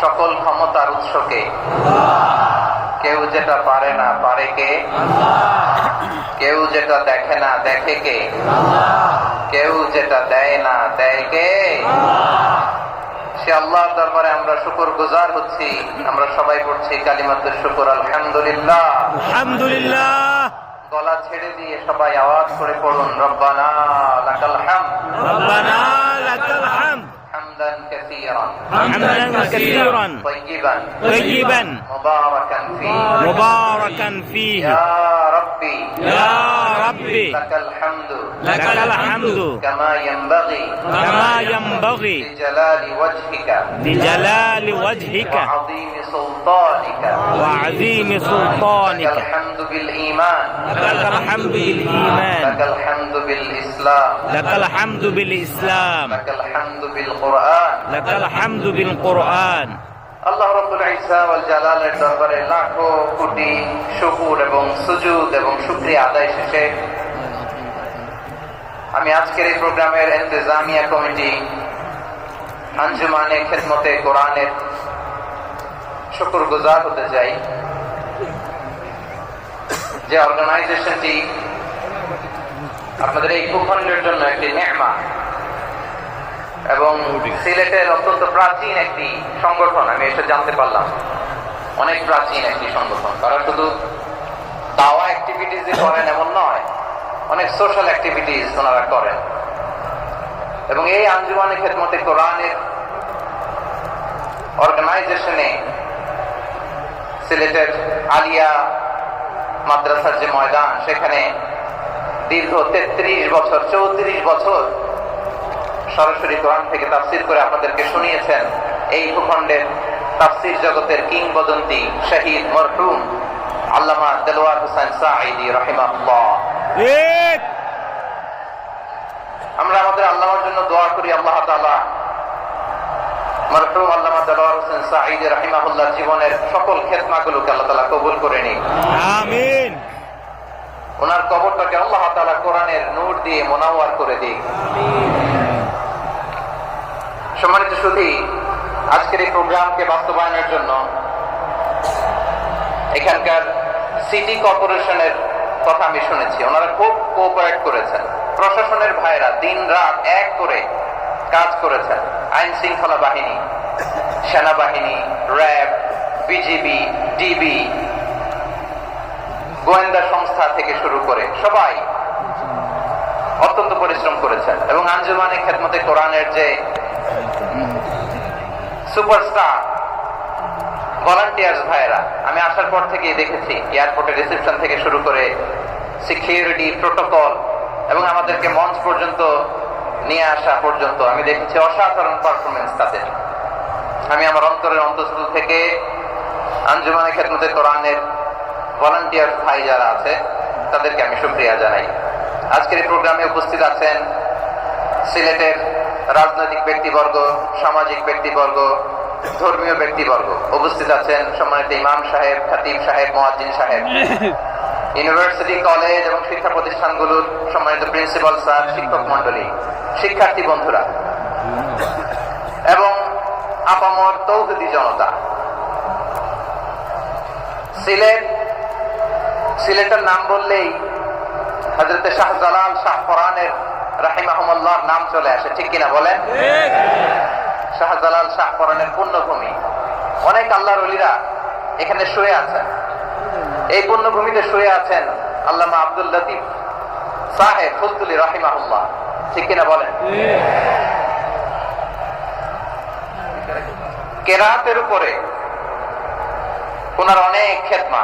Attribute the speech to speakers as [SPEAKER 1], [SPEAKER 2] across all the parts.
[SPEAKER 1] সকল ক্ষমতার উৎসকে কেউ যেটা পারে না পারে কে? কেউ যেটা দেখে না দেখে কে? কেউ যেটা দেয় না দেয় কে? সে আল্লাহর দরবারে আমরা শুকুর গুজার হচ্ছি আমরা সবাই পড়ছি কালিমাতের শুকর আলহামদুলিল্লাহ।
[SPEAKER 2] আলহামদুলিল্লাহ।
[SPEAKER 1] গলা ছেড়ে দিয়ে সবাই আওয়াজ করে পড়ুন রব্বানা লাকাল হাম
[SPEAKER 2] রব্বানা লাকাল হাম
[SPEAKER 1] حمدا كثيرا.
[SPEAKER 2] حمدا كثيرا.
[SPEAKER 1] طيبا.
[SPEAKER 2] طيبا.
[SPEAKER 1] مباركا فيه.
[SPEAKER 2] مباركا فيه.
[SPEAKER 1] يا ربي.
[SPEAKER 2] يا ربي.
[SPEAKER 1] لك الحمد.
[SPEAKER 2] لك الحمد.
[SPEAKER 1] كما ينبغي.
[SPEAKER 2] كما ينبغي.
[SPEAKER 1] لجلال وجهك.
[SPEAKER 2] بجلال وجهك.
[SPEAKER 1] وعظيم سلطانك.
[SPEAKER 2] وعظيم
[SPEAKER 1] لك
[SPEAKER 2] سلطانك.
[SPEAKER 1] الحمد بالإيمان.
[SPEAKER 2] لك الحمد بالإيمان.
[SPEAKER 1] لك الحمد بالإسلام.
[SPEAKER 2] لك الحمد بالإسلام.
[SPEAKER 1] لك الحمد بالقرآن.
[SPEAKER 2] লাকাল কোরআন।
[SPEAKER 1] আল্লাহ রব্বুল ইসা ওয়াল জালালের দরবারে লাখো কোটি শুকুর এবং সুজুদ এবং শুকরিয়া আদায় শেষে আমি আজকের এই প্রোগ্রামের ইন্তজামিয়া কমিটি আঞ্জুমানে খেদমতে কোরআনের শুকুর গুজার হতে চাই। যে অর্গানাইজেশনটি আপনাদের এই কুফন্ডের জন্য একটি নেমা এবং সিলেটের অত্যন্ত প্রাচীন একটি সংগঠন, আমি এটা জানতে পারলাম। অনেক প্রাচীন একটি সংগঠন। তারা শুধু দাওয়া অ্যাক্টিভিটিস করেন এমন নয়, অনেক সোশ্যাল অ্যাক্টিভিটিস ওনারা করেন। এবং এই আঞ্জুমানে খেদমতে কোরআনের অর্গানাইজেশনে সিলেটের আলিয়া মাদ্রাসার যে ময়দান, সেখানে দীর্ঘ তেত্রিশ বছর, চৌত্রিশ বছর সরাসরি কোরআন থেকে তাফসির করে আপনাদেরকে শুনিয়েছেন এই ভূখণ্ডের তাফসির জগতের কিংবদন্তি শহীদ মরহুম আল্লামা দেলোয়ার হোসেন সাঈদি
[SPEAKER 2] ঠিক।
[SPEAKER 1] আমরা আমাদের আল্লাহর জন্য দোয়া করি আল্লাহ তাআলা মরহুম আল্লামা দেলোয়ার হোসেন সাঈদি রহিমাহুল্লাহ জীবনের সকল খেদমাগুলোকে আল্লাহ তাআলা কবুল করে নিন
[SPEAKER 2] আমিন।
[SPEAKER 1] ওনার কবরটাকে আল্লাহ তাআলা কোরআনের নূর দিয়ে মোনাওয়ার করে দিক। সম্মানিত শুধু আজকের এই প্রোগ্রামকে বাস্তবায়নের জন্য এখানকার সিটি কর্পোরেশনের কথা আমি শুনেছি। ওনারা খুব কোঅপারেট করেছেন। প্রশাসনের ভাইরা দিন রাত এক করে কাজ করেছেন। আইন শৃঙ্খলা বাহিনী, সেনাবাহিনী, র্যাব, বিজিবি, ডিবি, গোয়েন্দা সংস্থা থেকে শুরু করে সবাই অত্যন্ত পরিশ্রম করেছেন। এবং আঞ্জুমানে খেদমতে কোরআনের যে সুপারস্টার। ভলান্টিয়ার্স ভাইরা আমি আসার পর থেকেই দেখেছি এয়ারপোর্টের রিসেপশন থেকে শুরু করে সিকিউরিটি প্রোটোকল এবং আমাদেরকে মঞ্চ পর্যন্ত নিয়ে আসা পর্যন্ত আমি দেখেছি অসাধারণ পারফরমেন্স তাদের। আমি আমার অন্তরের অন্তঃস্থল থেকে আঞ্জুমানে খেদমতে কোরআনের ভলান্টিয়ার ভাই যারা আছে, তাদেরকে আমি শুক্রিয়া জানাই। আজকের এই প্রোগ্রামে উপস্থিত আছেন সিলেটের রাজনৈতিক ব্যক্তিবর্গ সামাজিক ব্যক্তিবর্গ ধর্মীয় ব্যক্তিবর্গ। উপস্থিত আছেন সম্মানিত ইমাম সাহেব খাতিব সাহেব মোয়াজ্জিন সাহেব। ইউনিভার্সিটি কলেজ এবং শিক্ষা প্রতিষ্ঠানগুলোর সম্মানিত প্রিন্সিপাল স্যার শিক্ষক মন্ডলী শিক্ষার্থী বন্ধুরা। এবং আপামর তৌহিদি জনতা। সিলেট সিলেটের নাম বললেই হজরত শাহজালাল শাহ ফরানের রাহিমাহমুল্লাহ, নাম চলে আসে, ঠিক কিনা বলেন? শাহজালাল শাহ ফরানের পুণ্যভূমি। অনেক আল্লাহর অলিরা এখানে শুয়ে আছেন। এই পুণ্যভূমিতে শুয়ে আছেন আল্লামা আব্দুল লতিফ সাহেব ফুলতুলি রাহিমাহুল্লাহ, ঠিক কিনা বলেন? কেরাতের উপরে ওনার অনেক খেতমা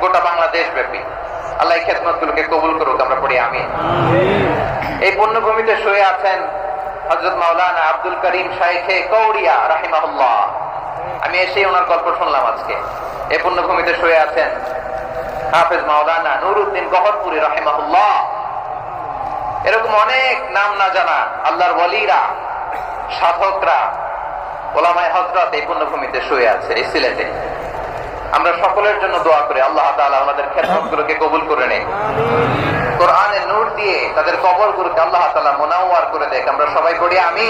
[SPEAKER 1] গোটা বাংলাদেশ ব্যাপী আল্লাহ এই খেদমত গুলোকে কবুল করুক, আমরা পড়ি আমি এই পুণ্যভূমিতে শুয়ে আছেন হজরত মাওলানা আব্দুল করিম শাইখে কৌরিয়া রাহিমাহুল্লাহ। আমি এসে ওনার গল্প শুনলাম আজকে। এই পুণ্যভূমিতে শুয়ে আছেন হাফেজ মাওলানা নুরুদ্দিন গহরপুরি রাহিমাহুল্লাহ। এরকম অনেক নাম না জানা আল্লাহর ওয়ালিরা সাধকরা, ওলামায় হজরত এই পুণ্যভূমিতে শুয়ে আছে, এই সিলেটে। আমরা সকলের জন্য দোয়া করি। আল্লাহ তাআলা আমাদের গুলোকে কবুল করে নেই। কোরআনের নূর দিয়ে তাদের কবর গুলোকে আল্লাহ তাআলা মোনাওয়ার করে দেখ। আমরা সবাই করি আমি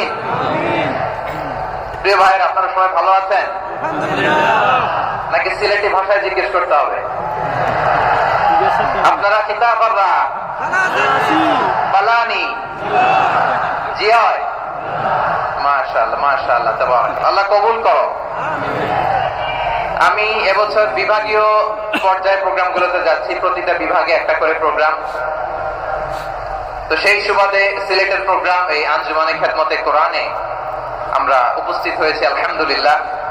[SPEAKER 1] প্রিয় ভাইয়ের আপনারা সবাই ভালো আছেন? নাকি সিলেটি ভাষায় জিজ্ঞেস করতে হবে? আপনারা কিতাবররা বালানি জিয়ায় মাশাআল্লাহ মাশাআল্লাহ তাবারাক আল্লাহ কবুল করো। আমি এবছর বিভাগীয় পর্যায়ে প্রোগ্রামগুলোতে যাচ্ছি। প্রতিটা বিভাগে একটা করে প্রোগ্রাম। তো সেই সুবাদে সিলেটের প্রোগ্রাম, এই আঞ্জুমানে খেদমতে কোরআনে আমরা উপস্থিত হয়েছি, আলহামদুলিল্লাহ।